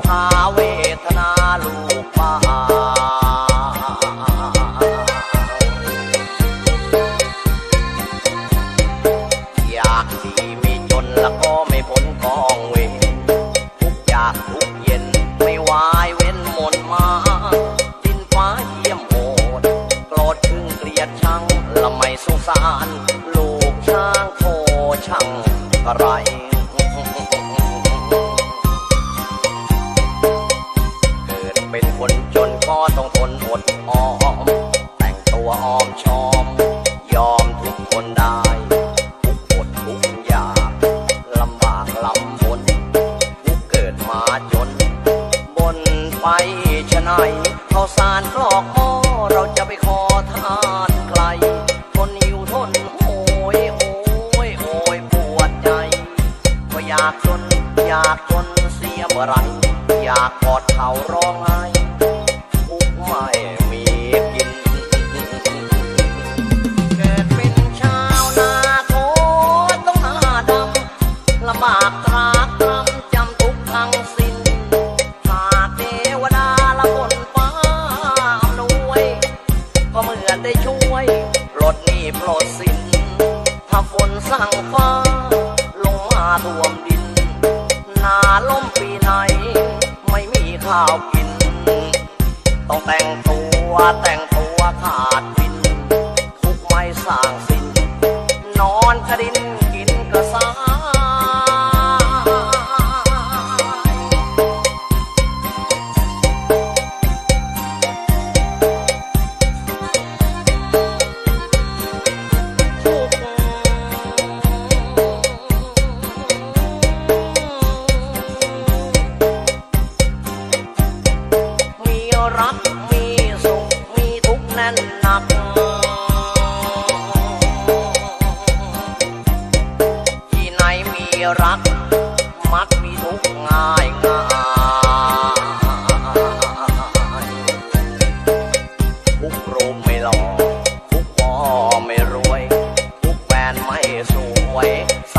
วหาเวทนาลูกป่าอยากดีมีจนแล้วก็ไม่พ้นกองเวรทุกอยากทุกเย็นไม่วายเว้นมนมาดินฟ้าเยี่ยมโหดโกรธชึงเกลียดชังละไม่สงสาร ลูกช้างโทช่างกะไร ไร อยากกอดเขาร้องไห้ทุกไม่มีกิน เกิดเป็นชาวนาโคต้องหน้าดำลำบากตรากตรำจำทุกข์ทั้งสิ้นหากเทวดาละคนฟ้าอำนวย ก็เหมือนได้ช่วยปลดหนี้ปลดสินถ้าฝนสั่งฟ้า ลงมาท่วมดิาล้มปีไหน ไม่มีข้าวกิน ต้องแต่งตัวแต่งตัวขาดวิน ทุกไม่สร้างสินนอนคดิน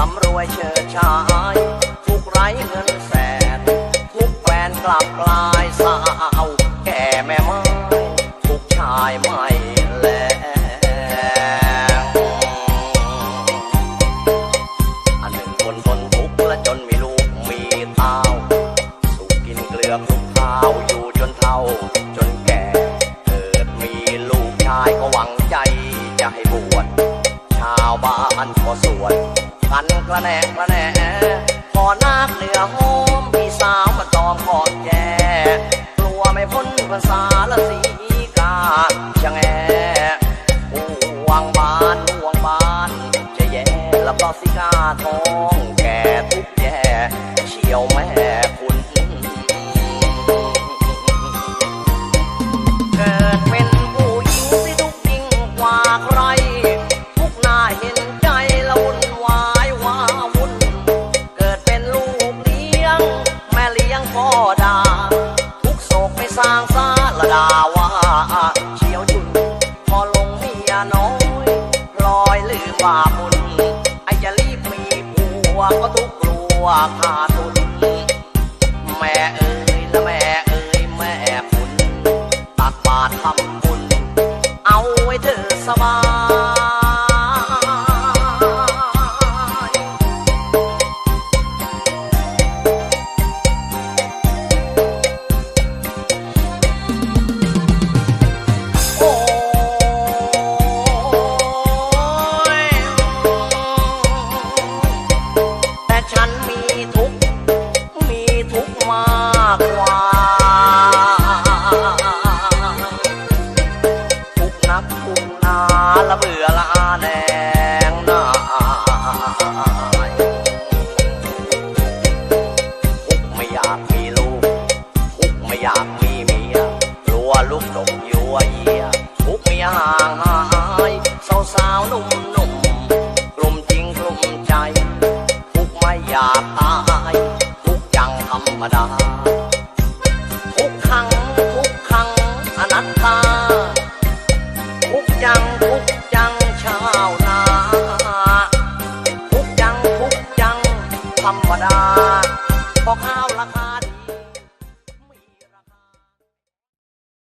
ำรวยเชิดชาย ทุกไรเงินแสน ทุกแฟนกลับกลายสาวแก่แม่ไม้ทุกชายไม่แลอันหนึ่งคนทนทุกข์และจนมีลูกมีเต้าสุกกินเกลือคลุกข้าวอยู่จนเท่า จนแก่เกิดมีลูกชายก็หวังใจจะให้บวชชาวบ้านก็สวด กันกระแหนกกระแหนพอนาคเหนือหอมพี่สาวมาจอมขอดแจกลัวไม่พ้นภาษาละสีกาชะแงห่วงบ้านห่วงบ้านจะแย่แล้วก็สิกาทอง ไอ้จะรีบมีผัวก็ทุกข์กลัวขาดทุนแม่เอ๋ยาละเบื่อละอาแนงนายทุกไม่อยากมีลูกทุกไม่อยากมีเมียกลัวลูกดกยัวเยียทุกข์เมียห่างหายสาวสาวหนุ่มหนุ่มๆกลุ่มจริงกลุ่มใจทุกไม่อยากตายทุกยังธรรมดาได้